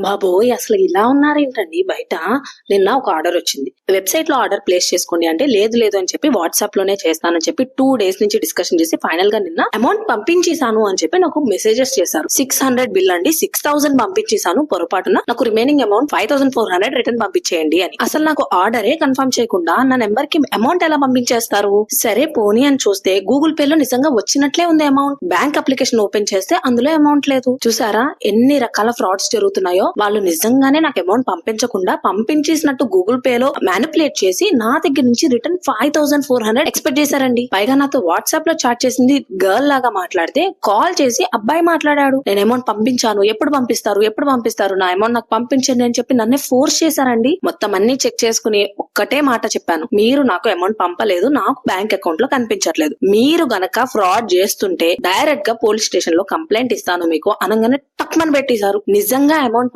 బాబోయ్ అసలు ఇలా ఉన్నారేంటండి? బయట నిన్న ఒక ఆర్డర్ వచ్చింది. వెబ్సైట్లో ఆర్డర్ ప్లేస్ చేసుకోండి అంటే లేదు లేదు అని చెప్పి వాట్సాప్లోనే చేస్తానని చెప్పి టూ డేస్ నుంచి డిస్కషన్ చేసి ఫైనల్గా నిన్న అమౌంట్ పంపించేశాను అని చెప్పి నాకు మెసేజెస్ చేశారు. సిక్స్ హండ్రెడ్ బిల్ అండి. సిక్స్ థౌసండ్ పంపించేశాను పొరపాటున. నాకు remaining amount five thousand four hundred return పంపించేయండి అని. అసలు నాకు ఆర్డరే కన్ఫర్మ్ చేయకుండా నా నెంబర్కి అమౌంట్ ఎలా పంపించేస్తారు? సరే పోనీ అని చూస్తే గూగుల్ పే లో నిజంగా వచ్చినట్లే ఉంది అమౌంట్. బ్యాంక్ అప్లికేషన్ ఓపెన్ చేస్తే అందులో అమౌంట్ లేదు. చూసారా? ఎన్ని రకాల ఫ్రాడ్స్ జరుగుతున్నాయో? వాళ్ళు నిజంగానే నాకు అమౌంట్ పంపించకుండా పంపించేసినట్టు గూగుల్ పే లో మ్యానిపులేట్ చేసి నా దగ్గర నుంచి return five thousand four hundred expect చేశారండి. పైగా నాతో వాట్సాప్లో చాట్ చేసింది గర్ల్ లాగా మాట్లాడితే కాల్ చేసి అబ్బాయి మాట్లాడాడు. నేను అమౌంట్ పంపించాను. ఎప్పుడు పంపిస్తారు? ఎప్పుడు పంపిస్తారు? నా అమౌంట్ నాకు పంపించండి అని చెప్పి నన్నే ఫోర్స్ చేశారండి. మొత్తం అన్ని చెక్ చేసుకుని ఒక్కటే మాట చెప్పాను. మీరు నాకు అమౌంట్ పంపలేదు. నాకు బ్యాంక్ అకౌంట్లో కనిపించట్లేదు. మీరు గనక ఫ్రాడ్ చేస్తుంటే డైరెక్ట్గా పోలీస్ స్టేషన్లో కంప్లైంట్ ఇస్తాను మీకు అనగానే టక్మన్ పెట్టేశారు. నిజంగా అమౌంట్